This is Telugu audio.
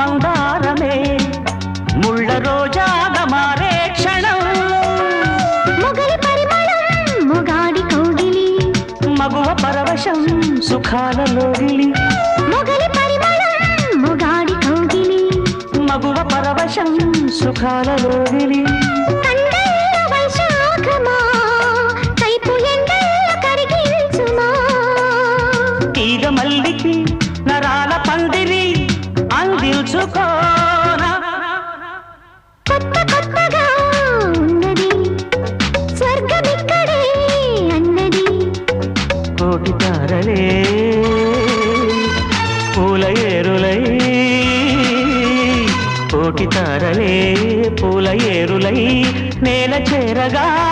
మందారమే ముళ్ళ రోజాగ మారే క్షణం. మొగలి పరిమళం మొగాడి కోగిలి. మగువ పరవశం సుఖాల లోగిలి. మొగలి పరిమళం మొగాడి కోగిలి. మగువ పరవశం సుఖాల లోగిలి. కన్న కోటి తారలే. పూల ఏరులై కోటి తారలే. పూల ఏరులై నేల చేరగా